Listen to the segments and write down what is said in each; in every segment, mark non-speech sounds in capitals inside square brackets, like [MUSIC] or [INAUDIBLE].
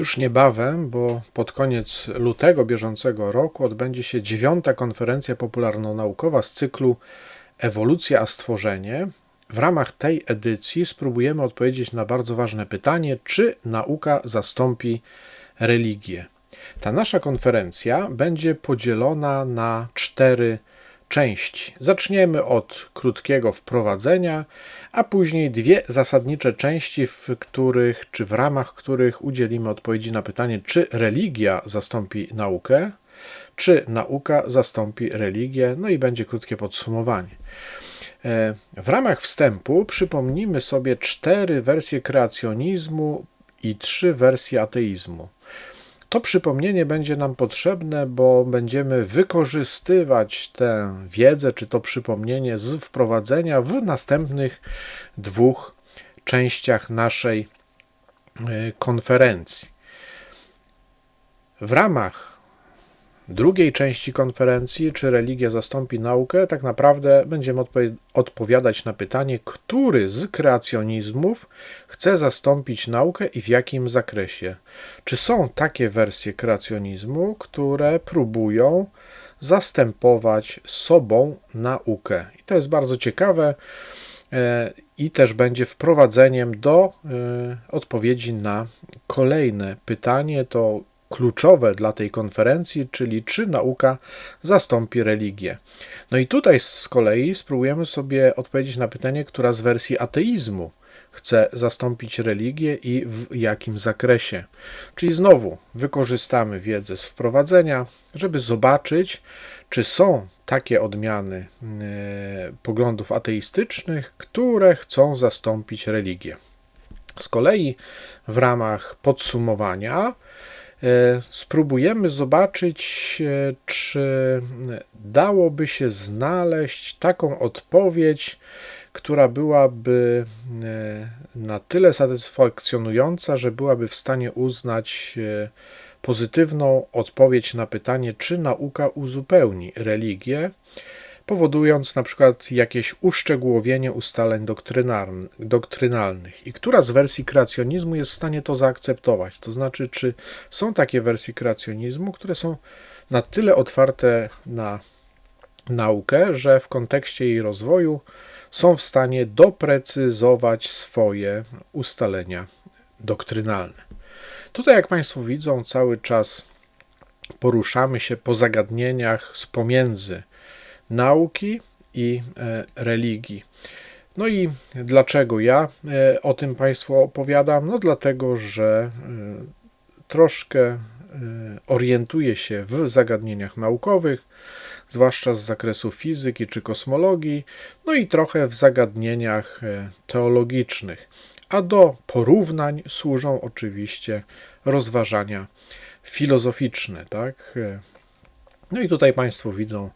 Już niebawem, bo pod koniec lutego bieżącego roku odbędzie się dziewiąta konferencja popularno-naukowa z cyklu Ewolucja a stworzenie. W ramach tej edycji spróbujemy odpowiedzieć na bardzo ważne pytanie, czy nauka zastąpi religię. Ta nasza konferencja będzie podzielona na cztery części. Zaczniemy od krótkiego wprowadzenia, a później dwie zasadnicze części, w których czy w ramach których udzielimy odpowiedzi na pytanie, czy religia zastąpi naukę, czy nauka zastąpi religię, no i będzie krótkie podsumowanie. E, w ramach wstępu przypomnimy sobie cztery wersje kreacjonizmu i trzy wersje ateizmu. To przypomnienie będzie nam potrzebne, bo będziemy wykorzystywać tę wiedzę czy to przypomnienie z wprowadzenia w następnych dwóch częściach naszej e, konferencji. W ramach drugiej części konferencji, czy religia zastąpi naukę, tak naprawdę będziemy odpo- odpowiadać na pytanie, który z kreacjonizmów chce zastąpić naukę i w jakim zakresie. Czy są takie wersje kreacjonizmu, które próbują zastępować sobą naukę? I to jest bardzo ciekawe e, i też będzie wprowadzeniem do e, odpowiedzi na kolejne pytanie. To kluczowe dla tej konferencji, czyli czy nauka zastąpi religię. No i tutaj z kolei spróbujemy sobie odpowiedzieć na pytanie, która z wersji ateizmu chce zastąpić religię i w jakim zakresie. Czyli znowu wykorzystamy wiedzę z wprowadzenia, żeby zobaczyć, czy są takie odmiany e, poglądów ateistycznych, które chcą zastąpić religię. Z kolei w ramach podsumowania spróbujemy zobaczyć, e, czy dałoby się znaleźć taką odpowiedź, która byłaby e, na tyle satysfakcjonująca, że byłaby w stanie uznać pozytywną odpowiedź na pytanie, czy nauka uzupełni religię powodując na przykład jakieś uszczegółowienie ustaleń doktrynalnych. I która z wersji kreacjonizmu jest w stanie to zaakceptować? To znaczy, czy są takie wersje kreacjonizmu, które są na tyle otwarte na naukę, że w kontekście jej rozwoju są w stanie doprecyzować swoje ustalenia doktrynalne. Tutaj, jak Państwo widzą, cały czas poruszamy się po zagadnieniach z pomiędzy nauki i e, religii. No i dlaczego ja e, o tym Państwu opowiadam? No dlatego, że e, troszkę orientuję się w zagadnieniach naukowych, zwłaszcza z zakresu fizyki czy kosmologii, no i trochę w zagadnieniach teologicznych. A do porównań służą oczywiście rozważania filozoficzne, tak? No i tutaj Państwo widzą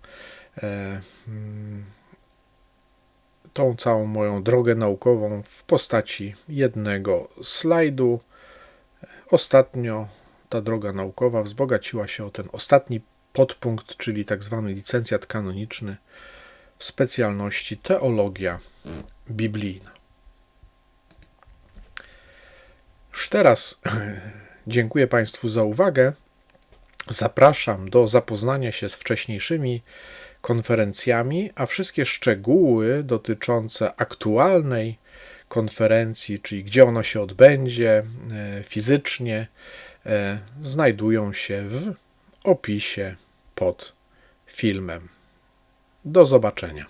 tą całą moją drogę naukową w postaci jednego slajdu. Ostatnio ta droga naukowa wzbogaciła się o ten ostatni podpunkt, czyli tak zwany licencjat kanoniczny w specjalności teologia biblijna. Już teraz [CLEARS THROAT] dziękuję Państwu za uwagę. Zapraszam do zapoznania się z wcześniejszymi konferencjami, a wszystkie szczegóły dotyczące aktualnej konferencji, czyli gdzie ona się odbędzie e, fizycznie, e, znajdują się w opisie pod filmem. Do zobaczenia.